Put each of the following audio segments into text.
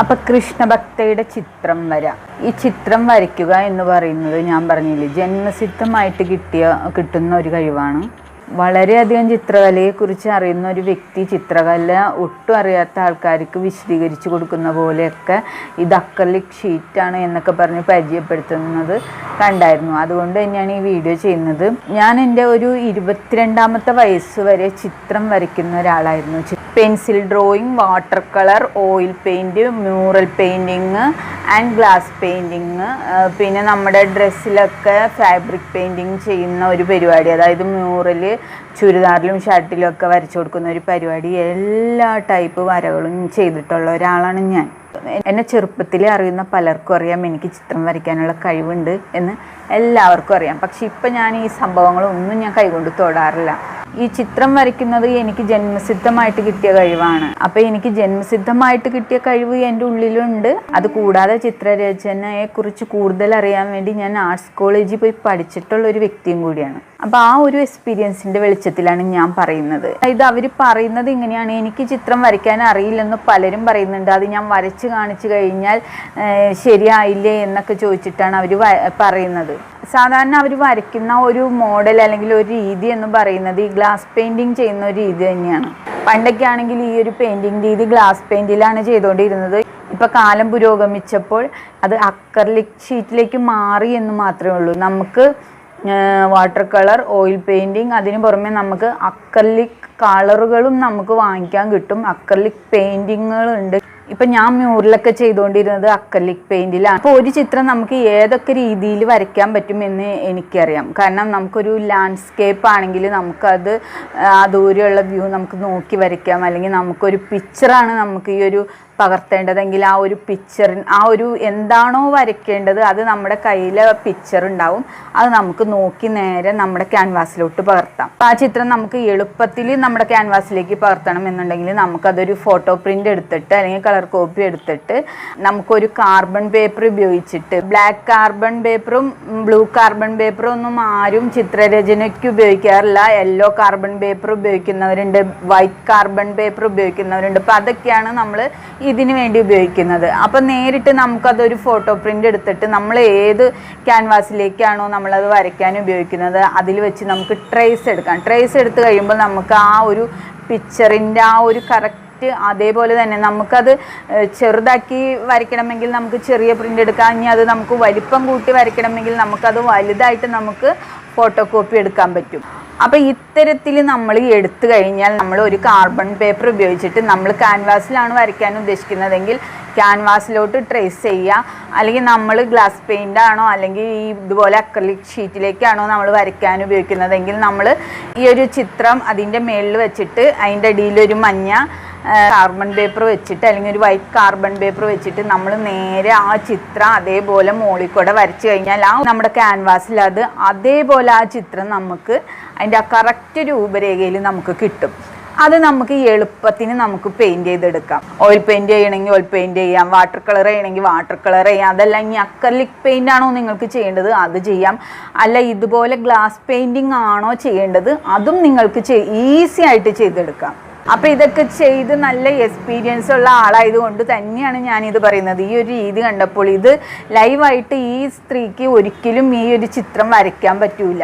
അപ്പൊ കൃഷ്ണഭക്തയുടെ ചിത്രം വര. ഈ ചിത്രം വരയ്ക്കുക എന്ന് പറയുന്നത് ഞാൻ പറഞ്ഞില്ലേ ജന്മസിദ്ധമായിട്ട് കിട്ടിയ കിട്ടുന്ന ഒരു കഴിവാണ്. വളരെയധികം ചിത്രകലയെക്കുറിച്ച് അറിയുന്ന ഒരു വ്യക്തി ചിത്രകല ഒട്ടും അറിയാത്ത ആൾക്കാർക്ക് വിശദീകരിച്ച് കൊടുക്കുന്ന പോലെയൊക്കെ ഇത് അക്കർലിക് ഷീറ്റാണ് എന്നൊക്കെ പറഞ്ഞ് പരിചയപ്പെടുത്തുന്നത് കണ്ടായിരുന്നു. അതുകൊണ്ട് തന്നെയാണ് ഈ വീഡിയോ ചെയ്യുന്നത്. ഞാൻ എന്റെ ഒരു ഇരുപത്തിരണ്ടാമത്തെ വയസ്സ് വരെ ചിത്രം വരയ്ക്കുന്ന ഒരാളായിരുന്നു. Pencil drawing water colour oil paint mural painting and glass painting പിന്നെ നമ്മുടെ ഡ്രസ്സിലൊക്കെ ഫാബ്രിക് പെയിന്റിങ് ചെയ്യുന്ന ഒരു പരിപാടി അതായത് മ്യൂറൽ ചുരിദാറിലും ഷർട്ടിലും ഒക്കെ വരച്ചു കൊടുക്കുന്ന ഒരു പരിപാടി എല്ലാ ടൈപ്പ് വരകളും ചെയ്തിട്ടുള്ള ഒരാളാണ് ഞാൻ. എന്നെ ചെറുപ്പത്തിലേ അറിയുന്ന പലർക്കും അറിയാം. എനിക്ക് ചിത്രം വരയ്ക്കാനുള്ള കഴിവുണ്ട് എന്ന് എല്ലാവർക്കും അറിയാം. പക്ഷെ ഇപ്പം ഞാൻ ഈ സംഭവങ്ങളൊന്നും ഞാൻ കൈകൊണ്ട് തൊടാറില്ല. ഈ ചിത്രം വരയ്ക്കുന്നത് എനിക്ക് ജന്മസിദ്ധമായിട്ട് കിട്ടിയ കഴിവാണ്. അപ്പം എനിക്ക് ജന്മസിദ്ധമായിട്ട് കിട്ടിയ കഴിവ് എന്റെ ഉള്ളിലുണ്ട്. അത് കൂടാതെ ചിത്രരചനയെക്കുറിച്ച് കൂടുതൽ അറിയാൻ വേണ്ടി ഞാൻ ആർട്സ് കോളേജിൽ പോയി പഠിച്ചിട്ടുള്ള ഒരു വ്യക്തിയും കൂടിയാണ്. അപ്പോൾ ആ ഒരു എക്സ്പീരിയൻസിന്റെ വെളിച്ചത്തിലാണ് ഞാൻ പറയുന്നത്. ഇത് അവർ പറയുന്നത് ഇങ്ങനെയാണ്. എനിക്ക് ചിത്രം വരയ്ക്കാൻ അറിയില്ലെന്ന് പലരും പറയുന്നുണ്ട്. അത് ഞാൻ വരച്ച് കാണിച്ചു കഴിഞ്ഞാൽ ശരിയായില്ലേ എന്നൊക്കെ ചോദിച്ചിട്ടാണ് അവർ പറയുന്നത്. സാധാരണ അവർ വരയ്ക്കുന്ന ഒരു മോഡൽ അല്ലെങ്കിൽ ഒരു രീതി എന്ന് പറയുന്നത് ഈ ഗ്ലാസ് പെയിന്റിങ് ചെയ്യുന്ന ഒരു രീതി തന്നെയാണ്. പണ്ടൊക്കെ ആണെങ്കിൽ ഈ ഒരു പെയിന്റിങ് രീതി ഗ്ലാസ് പെയിന്റിലാണ് ചെയ്തുകൊണ്ടിരുന്നത്. ഇപ്പൊ കാലം പുരോഗമിച്ചപ്പോൾ അത് അക്കർലിക് ഷീറ്റിലേക്ക് മാറി എന്ന് മാത്രമേ ഉള്ളൂ. നമുക്ക് വാട്ടർ കളർ ഓയിൽ പെയിന്റിങ് അതിന് പുറമെ നമുക്ക് അക്കർലിക് കളറുകളും നമുക്ക് വാങ്ങിക്കാൻ കിട്ടും. അക്കർലിക് പെയിന്റിങ്ങുകളുണ്ട് ഇപ്പം ഞാൻ മ്യൂറിലൊക്കെ ചെയ്തുകൊണ്ടിരുന്നത് അക്കർലിക് പെയിന്റിലാണ് അപ്പോൾ ഒരു ചിത്രം നമുക്ക് ഏതൊക്കെ രീതിയിൽ വരയ്ക്കാൻ പറ്റുമെന്ന് എനിക്കറിയാം. കാരണം നമുക്കൊരു ലാൻഡ്സ്കേപ്പ് ആണെങ്കിൽ നമുക്കത് ആ ദൂരെയുള്ള വ്യൂ നമുക്ക് നോക്കി വരയ്ക്കാം. അല്ലെങ്കിൽ നമുക്കൊരു പിക്ചറാണ് നമുക്ക് ഈ ഒരു പകർത്തേണ്ടതെങ്കിൽ ആ ഒരു പിക്ചർ ആ ഒരു എന്താണോ വരയ്ക്കേണ്ടത് അത് നമ്മുടെ കയ്യിലെ പിക്ചർ ഉണ്ടാവും. അത് നമുക്ക് നോക്കി നേരെ നമ്മുടെ ക്യാൻവാസിലോട്ട് പകർത്താം. ആ ചിത്രം നമുക്ക് എളുപ്പത്തിൽ നമ്മുടെ ക്യാൻവാസിലേക്ക് പകർത്തണം എന്നുണ്ടെങ്കിൽ നമുക്കതൊരു ഫോട്ടോ പ്രിന്റ് എടുത്തിട്ട് അല്ലെങ്കിൽ കളർ കോപ്പി എടുത്തിട്ട് നമുക്കൊരു കാർബൺ പേപ്പർ ഉപയോഗിച്ചിട്ട് ബ്ലാക്ക് കാർബൺ പേപ്പറും ബ്ലൂ കാർബൺ പേപ്പറും ഒന്നും ആരും ചിത്രരചനയ്ക്ക് ഉപയോഗിക്കാറില്ല. യെല്ലോ കാർബൺ പേപ്പർ ഉപയോഗിക്കുന്നവരുണ്ട് വൈറ്റ് കാർബൺ പേപ്പർ ഉപയോഗിക്കുന്നവരുണ്ട്. അപ്പോൾ അതൊക്കെയാണ് നമ്മൾ ഇതിന് വേണ്ടി ഉപയോഗിക്കുന്നത്. അപ്പം നേരിട്ട് നമുക്കതൊരു ഫോട്ടോ പ്രിന്റ് എടുത്തിട്ട് നമ്മൾ ഏത് ക്യാൻവാസിലേക്കാണോ നമ്മളത് വരയ്ക്കാൻ ഉപയോഗിക്കുന്നത് അതിൽ വെച്ച് നമുക്ക് ട്രേസ് എടുക്കാം. ട്രേസ് എടുത്ത് കഴിയുമ്പോൾ നമുക്ക് ആ ഒരു പിക്ചറിന്റെ ആ ഒരു കറക്റ്റ് അതേപോലെ തന്നെ നമുക്കത് ചെറുതാക്കി വരയ്ക്കണമെങ്കിൽ നമുക്ക് ചെറിയ പ്രിന്റ് എടുക്കാം. ഇനി അത് നമുക്ക് വലിപ്പം കൂട്ടി വരയ്ക്കണമെങ്കിൽ നമുക്കത് വലുതായിട്ട് നമുക്ക് ഫോട്ടോ കോപ്പി എടുക്കാൻ പറ്റും. അപ്പോൾ ഇത്തരത്തിൽ നമ്മൾ എടുത്തു കഴിഞ്ഞാൽ നമ്മൾ ഒരു കാർബൺ പേപ്പർ ഉപയോഗിച്ചിട്ട് നമ്മൾ ക്യാൻവാസിലാണ് വരയ്ക്കാൻ ഉദ്ദേശിക്കുന്നതെങ്കിൽ ക്യാൻവാസിലോട്ട് ട്രേസ് ചെയ്യുക. അല്ലെങ്കിൽ നമ്മൾ ഗ്ലാസ് പെയിന്റ് ആണോ അല്ലെങ്കിൽ ഈ ഇതുപോലെ അക്രലിക് ഷീറ്റിലേക്കാണോ നമ്മൾ വരയ്ക്കാൻ ഉപയോഗിക്കുന്നതെങ്കിൽ നമ്മൾ ഈ ഒരു ചിത്രം അതിന്റെ മേളിൽ വെച്ചിട്ട് അതിന്റെ അടിയിലൊരു മഞ്ഞ കാർബൺ പേപ്പർ വെച്ചിട്ട് അല്ലെങ്കിൽ ഒരു വൈറ്റ് കാർബൺ പേപ്പർ വെച്ചിട്ട് നമ്മൾ നേരെ ആ ചിത്രം അതേപോലെ മോളിൽ കൂടെ വരച്ചു കഴിഞ്ഞാൽ ആ നമ്മുടെ ക്യാൻവാസിൽ അത് അതേപോലെ ആ ചിത്രം നമുക്ക് അതിന്റെ ആ കറക്റ്റ് രൂപരേഖയിൽ നമുക്ക് കിട്ടും. അത് നമുക്ക് എളുപ്പത്തിന് നമുക്ക് പെയിന്റ് ചെയ്തെടുക്കാം. ഓയിൽ പെയിന്റ് ചെയ്യണമെങ്കിൽ ഓയിൽ പെയിന്റ് ചെയ്യാം. വാട്ടർ കളർ ചെയ്യണമെങ്കിൽ വാട്ടർ കളർ ചെയ്യാം. അതല്ല ഇനി അക്കർലിക് പെയിന്റ് ആണോ നിങ്ങൾക്ക് ചെയ്യേണ്ടത്? അത് ചെയ്യാം. അല്ല ഇതുപോലെ ഗ്ലാസ് പെയിന്റിങ് ആണോ ചെയ്യേണ്ടത്? അതും നിങ്ങൾക്ക് ഈസി ആയിട്ട് ചെയ്തെടുക്കാം. അപ്പൊ ഇതൊക്കെ ചെയ്ത് നല്ല എക്സ്പീരിയൻസ് ഉള്ള ആളായതുകൊണ്ട് തന്നെയാണ് ഞാനിത് പറയുന്നത്. ഈ ഒരു രീതി കണ്ടപ്പോൾ ഇത് ലൈവായിട്ട് ഈ സ്ത്രീക്ക് ഒരിക്കലും ഈ ഒരു ചിത്രം വരയ്ക്കാൻ പറ്റൂല.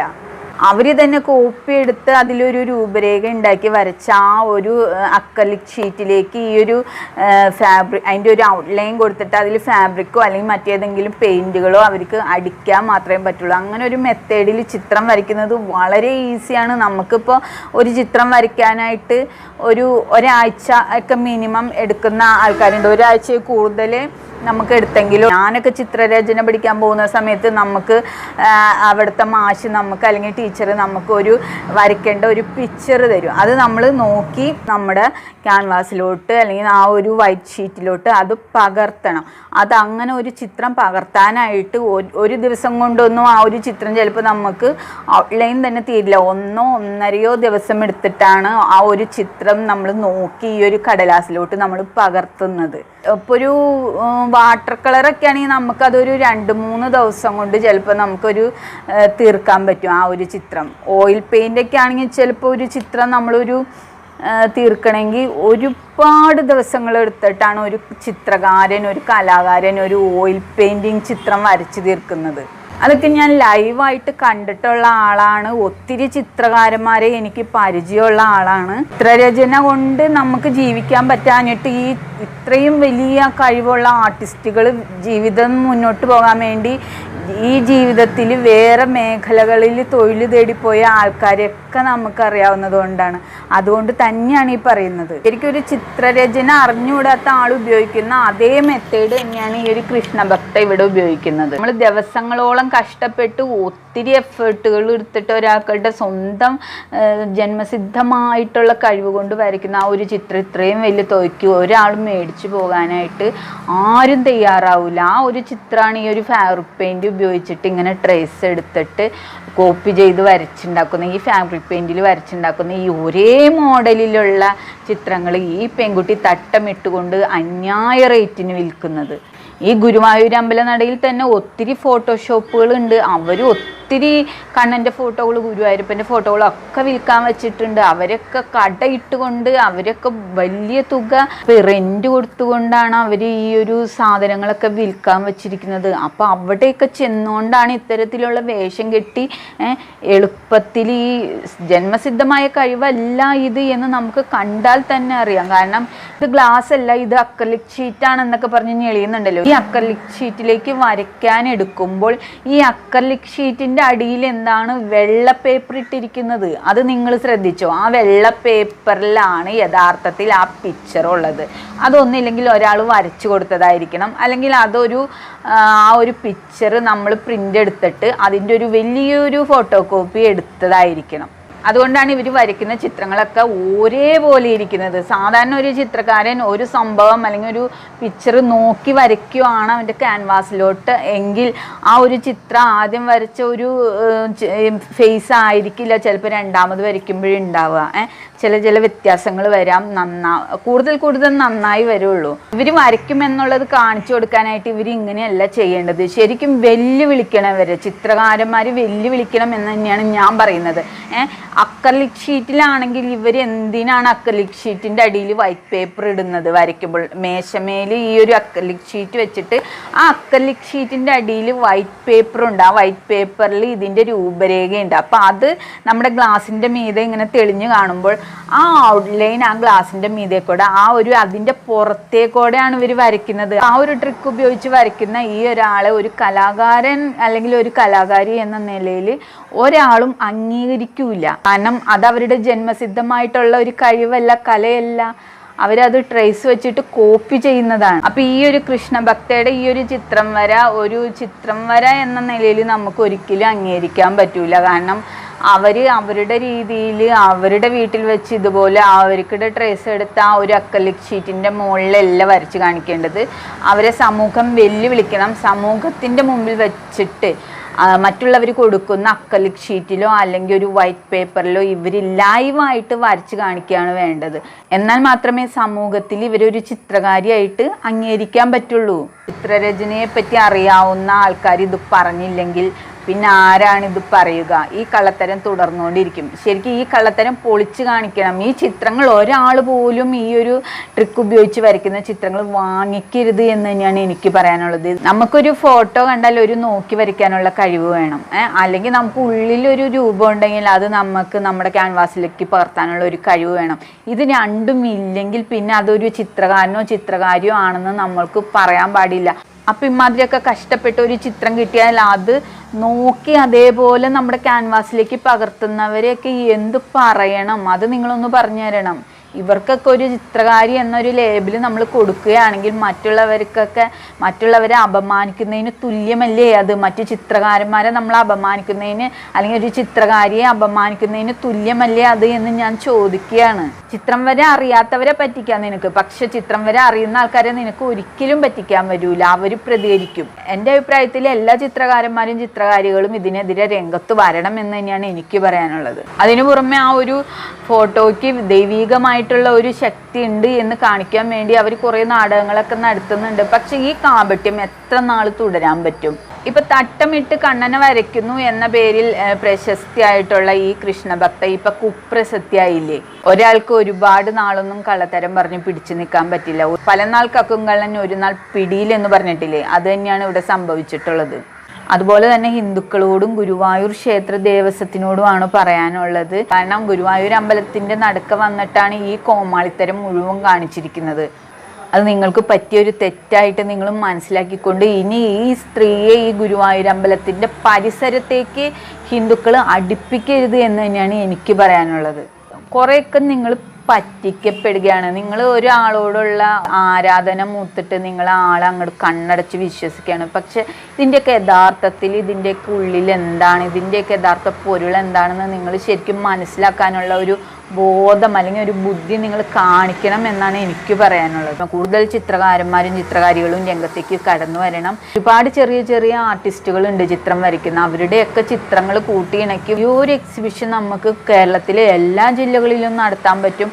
അവർ തന്നെ കോപ്പി എടുത്ത് അതിലൊരു രൂപരേഖ ഉണ്ടാക്കി വരച്ച ആ ഒരു അക്കലിക് ഷീറ്റിലേക്ക് ഈ ഒരു ഫാബ്രിക് അതിന്റെ ഒരു ഔട്ട്ലൈൻ കൊടുത്തിട്ട് അതിൽ ഫാബ്രിക്കോ അല്ലെങ്കിൽ മറ്റേതെങ്കിലും പെയിന്റുകളോ അവർക്ക് അടിക്കാൻ മാത്രമേ പറ്റുള്ളൂ. അങ്ങനെ ഒരു മെത്തേഡിൽ ചിത്രം വരയ്ക്കുന്നത് വളരെ ഈസിയാണ് നമുക്കിപ്പോൾ ഒരു ചിത്രം വരയ്ക്കാനായിട്ട് ഒരു ഒരാഴ്ച ഒക്കെ മിനിമം എടുക്കുന്ന ആൾക്കാരുണ്ട്. ഒരാഴ്ച കൂടുതൽ നമുക്ക് എടുത്തെങ്കിലും ഞാനൊക്കെ ചിത്രരചന പഠിക്കാൻ പോകുന്ന സമയത്ത് നമുക്ക് അവിടുത്തെ മാഷ് നമുക്ക് അല്ലെങ്കിൽ ടീച്ചർ നമുക്കൊരു വരയ്ക്കേണ്ട ഒരു പിക്ചർ തരും. അത് നമ്മൾ നോക്കി നമ്മുടെ ക്യാൻവാസിലോട്ട് അല്ലെങ്കിൽ ആ ഒരു വൈറ്റ് ഷീറ്റിലോട്ട് അത് പകർത്തണം. അത് അങ്ങനെ ഒരു ചിത്രം പകർത്താനായിട്ട് ഒരു- ദിവസം കൊണ്ടൊന്നും ആ ഒരു ചിത്രം ചിലപ്പോൾ നമുക്ക് ഔട്ട്ലൈൻ തന്നെ തീരില്ല. ഒന്നോ ഒന്നരയോ ദിവസം എടുത്തിട്ടാണ് ആ ഒരു ചിത്രം നമ്മൾ നോക്കി ഈ ഒരു കടലാസിലോട്ട് നമ്മൾ പകർത്തുന്നത്. ഇപ്പോൾ ഒരു വാട്ടർ കളറൊക്കെ ആണെങ്കിൽ നമുക്കതൊരു രണ്ട് മൂന്ന് ദിവസം കൊണ്ട് ചിലപ്പോൾ നമുക്കൊരു തീർക്കാൻ പറ്റും ആ ഒരു ചിത്രം. ഓയിൽ പെയിന്റൊക്കെ ആണെങ്കിൽ ചിലപ്പോൾ ഒരു ചിത്രം നമ്മളൊരു തീർക്കണമെങ്കിൽ ഒരുപാട് ദിവസങ്ങൾ എടുത്തിട്ടാണ് ഒരു ചിത്രകാരൻ ഒരു കലാകാരൻ ഒരു ഓയിൽ പെയിന്റിങ് ചിത്രം വരച്ച് തീർക്കുന്നത്. അതൊക്കെ ഞാൻ ലൈവായിട്ട് കണ്ടിട്ടുള്ള ആളാണ്. ഒത്തിരി ചിത്രകാരന്മാരെ എനിക്ക് പരിചയമുള്ള ആളാണ്. ചിത്രരചന കൊണ്ട് നമുക്ക് ജീവിക്കാൻ പറ്റാഞ്ഞിട്ട് ഈ ഇത്രയും വലിയ കഴിവുള്ള ആർട്ടിസ്റ്റുകൾ ജീവിതം മുന്നോട്ട് പോകാൻ വേണ്ടി ഈ ജീവിതത്തിൽ വേറെ മേഖലകളിൽ തൊഴിൽ തേടിപ്പോയ ആൾക്കാരെയൊക്കെ നമുക്കറിയാവുന്നത് കൊണ്ടാണ് അതുകൊണ്ട് തന്നെയാണ് ഈ പറയുന്നത്. ശരിക്കും ഒരു ചിത്രരചന അറിഞ്ഞുകൂടാത്ത ആൾ ഉപയോഗിക്കുന്ന അതേ മെത്തേഡ് തന്നെയാണ് ഈ ഒരു കൃഷ്ണഭക്ത ഇവിടെ ഉപയോഗിക്കുന്നത്. നമ്മൾ ദിവസങ്ങളോളം കഷ്ടപ്പെട്ട് ഒത്തിരി എഫേർട്ടുകൾ എടുത്തിട്ട് ഒരാൾക്കളുടെ സ്വന്തം ജന്മസിദ്ധമായിട്ടുള്ള കഴിവ് കൊണ്ട് വരയ്ക്കുന്ന ആ ഒരു ചിത്രം ഇത്രയും വലിയ തോക്കി ഒരാൾ മേടിച്ചു പോകാനായിട്ട് ആരും തയ്യാറാവില്ല ആ ഒരു ചിത്രമാണ് ഈ ഒരു ഫാബ്രിക് പെയിന്റ് ഉപയോഗിച്ചിട്ട് ഇങ്ങനെ ട്രേസ് എടുത്തിട്ട് കോപ്പി ചെയ്ത് വരച്ചുണ്ടാക്കുന്ന ഈ ഫാബ്രിക് പെയിന്റിൽ വരച്ചുണ്ടാക്കുന്ന ഈ ഒരേ മോഡലിലുള്ള ചിത്രങ്ങൾ ഈ പെൺകുട്ടി തട്ടമിട്ടുകൊണ്ട് അന്യായ റേറ്റിന് വിൽക്കുന്നത്. ഈ ഗുരുവായൂർ അമ്പലനടയിൽ തന്നെ ഒത്തിരി ഫോട്ടോഷോപ്പുകൾ ഉണ്ട്. അവർ ഒത്തിരി കണ്ണന്റെ ഫോട്ടോകൾ ഗുരുവായൂരപ്പന്റെ ഫോട്ടോകളൊക്കെ വിൽക്കാൻ വെച്ചിട്ടുണ്ട്. അവരൊക്കെ കടയിട്ടുകൊണ്ട് അവരൊക്കെ വലിയ തുക റെന്റ് കൊടുത്തുകൊണ്ടാണ് അവർ ഈ ഒരു സാധനങ്ങളൊക്കെ വിൽക്കാൻ വെച്ചിരിക്കുന്നത്. അപ്പോൾ അവിടെയൊക്കെ ചെന്നുകൊണ്ടാണ് ഇത്തരത്തിലുള്ള വേഷം കെട്ടി എളുപ്പത്തിൽ ഈ ജന്മസിദ്ധമായ കഴിവല്ല ഇത് എന്ന് നമുക്ക് കണ്ടാൽ തന്നെ അറിയാം. കാരണം ഇത് ഗ്ലാസ് അല്ല ഇത് അക്രലിക് ഷീറ്റാണെന്നൊക്കെ പറഞ്ഞ് ഞെളിയുന്നുണ്ടല്ലോ. ഈ അക്രലിക് ഷീറ്റിലേക്ക് വരയ്ക്കാൻ എടുക്കുമ്പോൾ ഈ അക്രലിക് ഷീറ്റിന്റെ അടിയിൽ എന്താണ് വെള്ള പേപ്പർ ഇട്ടിരിക്കുന്നത്? അത് നിങ്ങൾ ശ്രദ്ധിച്ചോ? ആ വെള്ള പേപ്പറിലാണ് യഥാർത്ഥത്തിൽ ആ പിക്ചർ ഉള്ളത്. അതൊന്നില്ലെങ്കിൽ ഒരാൾ വരച്ചു കൊടുത്തതായിരിക്കണം. അല്ലെങ്കിൽ അതൊരു ആ ഒരു പിക്ചർ നമ്മൾ പ്രിന്റ് എടുത്തിട്ട് അതിന്റെ ഒരു വലിയൊരു ഫോട്ടോ കോപ്പി എടുത്തതായിരിക്കണം. അതുകൊണ്ടാണ് ഇവർ വരയ്ക്കുന്ന ചിത്രങ്ങളൊക്കെ ഒരേപോലെ ഇരിക്കുന്നത്. സാധാരണ ഒരു ചിത്രകാരൻ ഒരു സംഭവം അല്ലെങ്കിൽ ഒരു പിക്ചർ നോക്കി വരയ്ക്കുവാണ് അവന്റെ ക്യാൻവാസിലോട്ട് എങ്കിൽ ആ ഒരു ചിത്രം ആദ്യം വരച്ച ഒരു ഫേസ് ആയിരിക്കില്ല. ചിലപ്പോൾ രണ്ടാമത് വരയ്ക്കുമ്പോഴുണ്ടാവുക ഏഹ് ചില ചില വ്യത്യാസങ്ങൾ വരാം. നന്നാ കൂടുതൽ കൂടുതൽ നന്നായി വരുള്ളൂ. ഇവർ വരയ്ക്കുമെന്നുള്ളത് കാണിച്ചു കൊടുക്കാനായിട്ട് ഇവർ ഇങ്ങനെയല്ല ചെയ്യേണ്ടത്. ശരിക്കും വെല്ലുവിളിക്കണം ഇവരെ ചിത്രകാരന്മാർ വെല്ലുവിളിക്കണം എന്ന് തന്നെയാണ് ഞാൻ പറയുന്നത്. ഏഹ് അക്കർലിക് ഷീറ്റിലാണെങ്കിൽ ഇവർ എന്തിനാണ് അക്കലിക് ഷീറ്റിന്റെ അടിയിൽ വൈറ്റ് പേപ്പർ ഇടുന്നത്? വരയ്ക്കുമ്പോൾ മേശമേൽ ഈ ഒരു അക്കലിക് ഷീറ്റ് വെച്ചിട്ട് ആ അക്കലിക് ഷീറ്റിന്റെ അടിയിൽ വൈറ്റ് പേപ്പർ ഉണ്ട്. ആ വൈറ്റ് പേപ്പറിൽ ഇതിന്റെ രൂപരേഖയുണ്ട്. അപ്പോൾ അത് നമ്മുടെ ഗ്ലാസിന്റെ മീതെ ഇങ്ങനെ തെളിഞ്ഞു കാണുമ്പോൾ ആ ഔട്ട്ലൈൻ ആ ഗ്ലാസിന്റെ മീതെ കൂടെ ആ ഒരു അതിന്റെ പുറത്തേക്കൂടെയാണ് ഇവർ വരയ്ക്കുന്നത്. ആ ഒരു ട്രിക്ക് ഉപയോഗിച്ച് വരയ്ക്കുന്ന ഈ ഒരാളെ ഒരു കലാകാരൻ അല്ലെങ്കിൽ ഒരു കലാകാരി എന്ന നിലയിൽ ഒരാളും അംഗീകരിക്കൂല. കാരണം അത് അവരുടെ ജന്മസിദ്ധമായിട്ടുള്ള ഒരു കഴിവല്ല കലയല്ല. അവരത് ട്രേസ് വെച്ചിട്ട് കോപ്പി ചെയ്യുന്നതാണ്. അപ്പൊ ഈ ഒരു കൃഷ്ണഭക്തയുടെ ഈ ഒരു ചിത്രം വര ഒരു ചിത്രം വര എന്ന നിലയിൽ നമുക്ക് ഒരിക്കലും അംഗീകരിക്കാൻ പറ്റൂല. കാരണം അവർ അവരുടെ രീതിയിൽ അവരുടെ വീട്ടിൽ വെച്ച് ഇതുപോലെ അവർക്കിടെ ട്രേസ് എടുത്ത ആ ഒരു അക്കലിക് ഷീറ്റിന്റെ മുകളിലല്ല വരച്ച് കാണിക്കേണ്ടത്. അവരെ സമൂഹം വെല്ലുവിളിക്കണം. സമൂഹത്തിന്റെ മുമ്പിൽ വെച്ചിട്ട് മറ്റുള്ളവർ കൊടുക്കുന്ന അക്കലിക് ഷീറ്റിലോ അല്ലെങ്കിൽ ഒരു വൈറ്റ് പേപ്പറിലോ ഇവർ ലൈവായിട്ട് വരച്ച് കാണിക്കുകയാണ് വേണ്ടത്. എന്നാൽ മാത്രമേ സമൂഹത്തിൽ ഇവരൊരു ചിത്രകാരിയായിട്ട് അംഗീകരിക്കാൻ പറ്റുള്ളൂ. ചിത്രരചനയെ പറ്റി അറിയാവുന്ന ആൾക്കാർ ഇത് പറഞ്ഞില്ലെങ്കിൽ പിന്നെ ആരാണ് ഇത് പറയുക? ഈ കള്ളത്തരം തുടർന്നുകൊണ്ടിരിക്കും. ശരിക്കും ഈ കള്ളത്തരം പൊളിച്ചു കാണിക്കണം. ഈ ചിത്രങ്ങൾ ഒരാൾ പോലും ഈ ഒരു ട്രിക്ക് ഉപയോഗിച്ച് വരയ്ക്കുന്ന ചിത്രങ്ങൾ വാങ്ങിക്കരുത് എന്ന് തന്നെയാണ് എനിക്ക് പറയാനുള്ളത്. നമുക്കൊരു ഫോട്ടോ കണ്ടാൽ ഒരു നോക്കി വരയ്ക്കാനുള്ള കഴിവ് വേണം. അല്ലെങ്കിൽ നമുക്ക് ഉള്ളിലൊരു രൂപം ഉണ്ടെങ്കിൽ അത് നമുക്ക് നമ്മുടെ ക്യാൻവാസിലേക്ക് പകർത്താനുള്ള ഒരു കഴിവ് വേണം. ഇത് രണ്ടും ഇല്ലെങ്കിൽ പിന്നെ അതൊരു ചിത്രകാരനോ ചിത്രകാരിയോ ആണെന്ന് നമ്മൾക്ക് പറയാൻ പാടില്ല. അപ്പം ഇമാതിരിയൊക്കെ കഷ്ടപ്പെട്ട് ഒരു ചിത്രം കിട്ടിയാൽ അത് നോക്കി അതേപോലെ നമ്മുടെ ക്യാൻവാസിലേക്ക് പകർത്തുന്നവരെയൊക്കെ എന്ത് പറയണം? അത് നിങ്ങളൊന്ന് പറഞ്ഞു തരണം ഇവർക്കൊക്കെ ഒരു ചിത്രകാരി എന്നൊരു ലേബിൾ നമ്മൾ കൊടുക്കുകയാണെങ്കിൽ മറ്റുള്ളവർക്കൊക്കെ മറ്റുള്ളവരെ അപമാനിക്കുന്നതിന് തുല്യമല്ലേ അത്? മറ്റു ചിത്രകാരന്മാരെ നമ്മൾ അപമാനിക്കുന്നതിന് അല്ലെങ്കിൽ ഒരു ചിത്രകാരിയെ അപമാനിക്കുന്നതിന് തുല്യമല്ലേ അത് എന്ന് ഞാൻ ചോദിക്കുകയാണ്. ചിത്രം വരെ അറിയാത്തവരെ പറ്റിക്കാം നിനക്ക്. പക്ഷെ ചിത്രം വരെ അറിയുന്ന ആൾക്കാരെ നിനക്ക് ഒരിക്കലും പറ്റിക്കാൻ വരൂല. അവർ പ്രതികരിക്കും. എന്റെ അഭിപ്രായത്തിൽ എല്ലാ ചിത്രകാരന്മാരും ചിത്രകാരികളും ഇതിനെതിരെ രംഗത്ത് വരണം എന്ന് തന്നെയാണ് എനിക്ക് പറയാനുള്ളത്. അതിനു പുറമെ ആ ഒരു ഫോട്ടോയ്ക്ക് ദൈവീകമായിട്ട് അതിനായിട്ടുള്ള ഒരു ശക്തി ഉണ്ട് എന്ന് കാണിക്കാൻ വേണ്ടി അവർ കുറേ നാടകങ്ങളൊക്കെ നടത്തുന്നുണ്ട്. പക്ഷെ ഈ കാപട്യം എത്ര നാൾ തുടരാൻ പറ്റും? ഇപ്പൊ തട്ടമിട്ട് കണ്ണനെ വരയ്ക്കുന്നു എന്ന പേരിൽ പ്രശസ്തിയായിട്ടുള്ള ഈ കൃഷ്ണഭക്ത ഇപ്പൊ കുപ്രസക്തിയായില്ലേ ഒരാൾക്ക് ഒരുപാട് നാളൊന്നും കള്ളത്തരം പറഞ്ഞ് പിടിച്ചു നിൽക്കാൻ പറ്റില്ല. പല നാൾ കക്കും കള്ളൻ ഒരു നാൾ പിടിയിൽ എന്ന് പറഞ്ഞിട്ടില്ലേ? അത് തന്നെയാണ് ഇവിടെ സംഭവിച്ചിട്ടുള്ളത്. അതുപോലെ തന്നെ ഹിന്ദുക്കളോടും ഗുരുവായൂർ ക്ഷേത്ര ദേവസ്വത്തിനോടുമാണ് പറയാനുള്ളത്. കാരണം ഗുരുവായൂർ അമ്പലത്തിന്റെ നടുക്ക വന്നിട്ടാണ് ഈ കോമാളിത്തരം മുഴുവൻ കാണിച്ചിരിക്കുന്നത്. അത് നിങ്ങൾക്ക് പറ്റിയൊരു തെറ്റായിട്ട് നിങ്ങൾ മനസ്സിലാക്കിക്കൊണ്ട് ഇനി ഈ സ്ത്രീയെ ഈ ഗുരുവായൂർ അമ്പലത്തിന്റെ പരിസരത്തേക്ക് ഹിന്ദുക്കൾ അടുപ്പിക്കരുത് എന്ന് തന്നെയാണ് എനിക്ക് പറയാനുള്ളത്. കുറേയൊക്കെ നിങ്ങൾ പറ്റിക്കപ്പെടുകയാണ്. നിങ്ങൾ ഒരാളോടുള്ള ആരാധന മൂത്തിട്ട് നിങ്ങൾ ആളെ അങ്ങോട്ട് കണ്ണടച്ച് വിശ്വസിക്കുകയാണ്. പക്ഷെ ഇതിന്റെയൊക്കെ യഥാർത്ഥത്തിൽ ഇതിന്റെയൊക്കെ ഉള്ളിൽ എന്താണ്? ഇതിന്റെയൊക്കെ യഥാർത്ഥ പൊരുൾ എന്താണെന്ന് നിങ്ങൾ ശരിക്കും മനസ്സിലാക്കാനുള്ള ഒരു ബോധം അല്ലെങ്കിൽ ഒരു ബുദ്ധി നിങ്ങൾ കാണിക്കണം എന്നാണ് എനിക്ക് പറയാനുള്ളത്. കൂടുതൽ ചിത്രകാരന്മാരും ചിത്രകാരികളും രംഗത്തേക്ക് കടന്നു വരണം. ഒരുപാട് ചെറിയ ചെറിയ ആർട്ടിസ്റ്റുകൾ ഉണ്ട് ചിത്രം വരയ്ക്കുന്ന. അവരുടെയൊക്കെ ചിത്രങ്ങൾ കൂട്ടിയിണക്കി ഈ ഒരു എക്സിബിഷൻ നമുക്ക് കേരളത്തിലെ എല്ലാ ജില്ലകളിലും നടത്താൻ പറ്റും.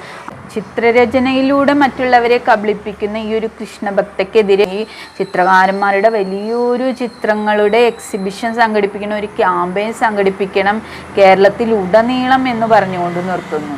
ചിത്രരചനയിലൂടെ മറ്റുള്ളവരെ കബളിപ്പിക്കുന്ന ഈ ഒരു കൃഷ്ണഭക്തക്കെതിരെ ഈ ചിത്രകാരന്മാരുടെ വലിയൊരു ചിത്രങ്ങളുടെ എക്സിബിഷൻ സംഘടിപ്പിക്കണം ഒരു ക്യാമ്പയിൻ സംഘടിപ്പിക്കണം കേരളത്തിൽ ഉടനീളം എന്ന് പറഞ്ഞുകൊണ്ട് നിർത്തുന്നു.